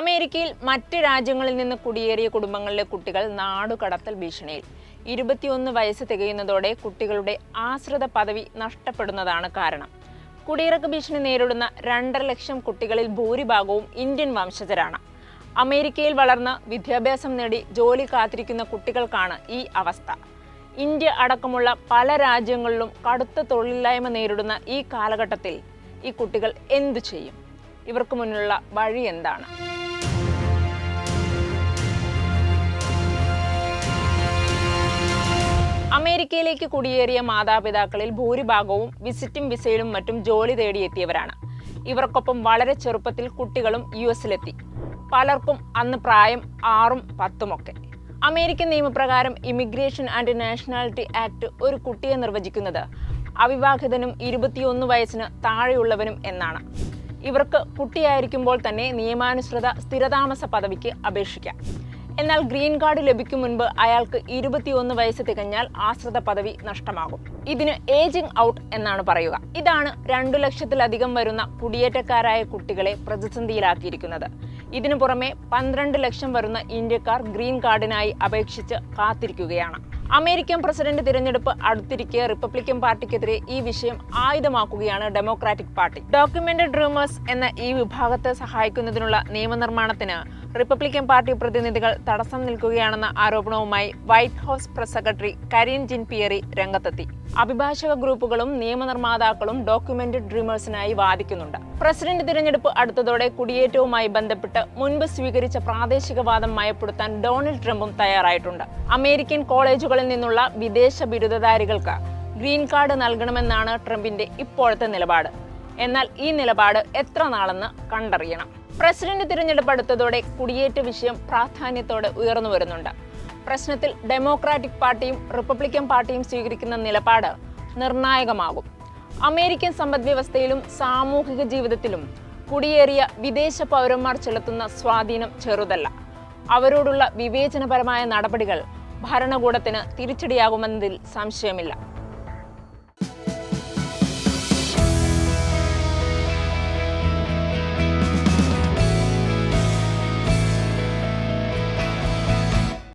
അമേരിക്കയിൽ മറ്റ് രാജ്യങ്ങളിൽ നിന്ന് കുടിയേറിയ കുടുംബങ്ങളിലെ കുട്ടികൾ നാടുകടത്തൽ ഭീഷണിയിൽ. ഇരുപത്തിയൊന്ന് വയസ്സ് തികയുന്നതോടെ കുട്ടികളുടെ ആശ്രിത പദവി നഷ്ടപ്പെടുന്നതാണ് കാരണം. കുടിയിറക്ക് ഭീഷണി നേരിടുന്ന രണ്ടര ലക്ഷം കുട്ടികളിൽ ഭൂരിഭാഗവും ഇന്ത്യൻ വംശജരാണ്. അമേരിക്കയിൽ വളർന്ന് വിദ്യാഭ്യാസം നേടി ജോലി കാത്തിരിക്കുന്ന കുട്ടികൾക്കാണ് ഈ അവസ്ഥ. ഇന്ത്യ അടക്കമുള്ള പല രാജ്യങ്ങളിലും കടുത്ത തൊഴിലില്ലായ്മ നേരിടുന്ന ഈ കാലഘട്ടത്തിൽ ഈ കുട്ടികൾ എന്തു ചെയ്യും? ഇവർക്ക് മുന്നിലുള്ള വഴി എന്താണ്? അമേരിക്കയിലേക്ക് കുടിയേറിയ മാതാപിതാക്കളിൽ ഭൂരിഭാഗവും വിസിറ്റിംഗ് വിസയിലും മറ്റും ജോലി തേടിയെത്തിയവരാണ്. ഇവർക്കൊപ്പം വളരെ ചെറുപ്പത്തിൽ കുട്ടികളും യു എസിലെത്തി. പലർക്കും അന്ന് പ്രായം ആറും പത്തുമൊക്കെ അമേരിക്കൻ നിയമപ്രകാരം ഇമിഗ്രേഷൻ ആൻഡ് നാഷണാലിറ്റി ആക്ട് ഒരു കുട്ടിയെ നിർവചിക്കുന്നത് അവിവാഹിതനും ഇരുപത്തിയൊന്ന് വയസ്സിന് താഴെയുള്ളവനും എന്നാണ്. ഇവർക്ക് കുട്ടിയായിരിക്കുമ്പോൾ തന്നെ നിയമാനുസൃത സ്ഥിരതാമസ പദവിക്ക് അപേക്ഷിക്കാം. എന്നാൽ ഗ്രീൻ കാർഡ് ലഭിക്കും മുൻപ് അയാൾക്ക് ഇരുപത്തിയൊന്ന് വയസ്സ് തികഞ്ഞാൽ ആശ്രിത പദവി നഷ്ടമാകും. ഇതിന് ഏജിംഗ് ഔട്ട് എന്നാണ് പറയുക. ഇതാണ് രണ്ടു ലക്ഷത്തിലധികം വരുന്ന കുടിയേറ്റക്കാരായ കുട്ടികളെ പ്രതിസന്ധിയിലാക്കിയിരിക്കുന്നത്. ഇതിനു പുറമെ പന്ത്രണ്ട് ലക്ഷം വരുന്ന ഇന്ത്യക്കാർ ഗ്രീൻ കാർഡിനായി അപേക്ഷിച്ച് കാത്തിരിക്കുകയാണ്. അമേരിക്കൻ പ്രസിഡന്റ് തിരഞ്ഞെടുപ്പ് അടുത്തിരിക്കെ റിപ്പബ്ലിക്കൻ പാർട്ടിക്കെതിരെ ഈ വിഷയം ആയുധമാക്കുകയാണ് ഡെമോക്രാറ്റിക് പാർട്ടി. ഡോക്യുമെന്റഡ് റൂമേഴ്സ് എന്ന ഈ വിഭാഗത്തെ സഹായിക്കുന്നതിനുള്ള നിയമനിർമ്മാണത്തിന് റിപ്പബ്ലിക്കൻ പാർട്ടി പ്രതിനിധികൾ തടസ്സം നിൽക്കുകയാണെന്ന ആരോപണവുമായി white house press secretary Karine Jean Pierre രംഗത്തെത്തി. അഭിഭാഷക ഗ്രൂപ്പുകളും നിയമനിർമ്മാതാക്കളും ഡോക്യുമെന്റഡ് ഡ്രീമേഴ്സിനായി വാദിക്കുന്നുണ്ട്. പ്രസിഡന്റ് തിരഞ്ഞെടുപ്പ് അടുത്തതോടെ കുടിയേറ്റവുമായി ബന്ധപ്പെട്ട് മുൻപ് സ്വീകരിച്ച പ്രാദേശികവാദം മയപ്പെടുത്താൻ ഡൊണാൾഡ് ട്രംപും തയ്യാറായിട്ടുണ്ട്. അമേരിക്കൻ കോളേജുകളിൽ നിന്നുള്ള വിദേശ ബിരുദധാരികൾക്ക് ഗ്രീൻ കാർഡ് നൽകണമെന്നാണ് ട്രംപിന്റെ ഇപ്പോഴത്തെ നിലപാട്. എന്നാൽ ഈ നിലപാട് എത്ര നാളെന്ന് കണ്ടറിയണം. പ്രസിഡന്റ് തിരഞ്ഞെടുപ്പ് അടുത്തതോടെ കുടിയേറ്റ വിഷയം പ്രാധാന്യത്തോടെ ഉയർന്നു വരുന്നുണ്ട്. പ്രശ്നത്തിൽ ഡെമോക്രാറ്റിക് പാർട്ടിയും റിപ്പബ്ലിക്കൻ പാർട്ടിയും സ്വീകരിക്കുന്ന നിലപാട് നിർണായകമാകും. അമേരിക്കൻ സമ്പദ്വ്യവസ്ഥയിലും സാമൂഹിക ജീവിതത്തിലും കുടിയേറിയ വിദേശ പൗരന്മാർ ചെലുത്തുന്ന സ്വാധീനം ചെറുതല്ല. അവരോടുള്ള വിവേചനപരമായ നടപടികൾ ഭരണകൂടത്തിന് തിരിച്ചടിയാകുമെന്നതിൽ സംശയമില്ല.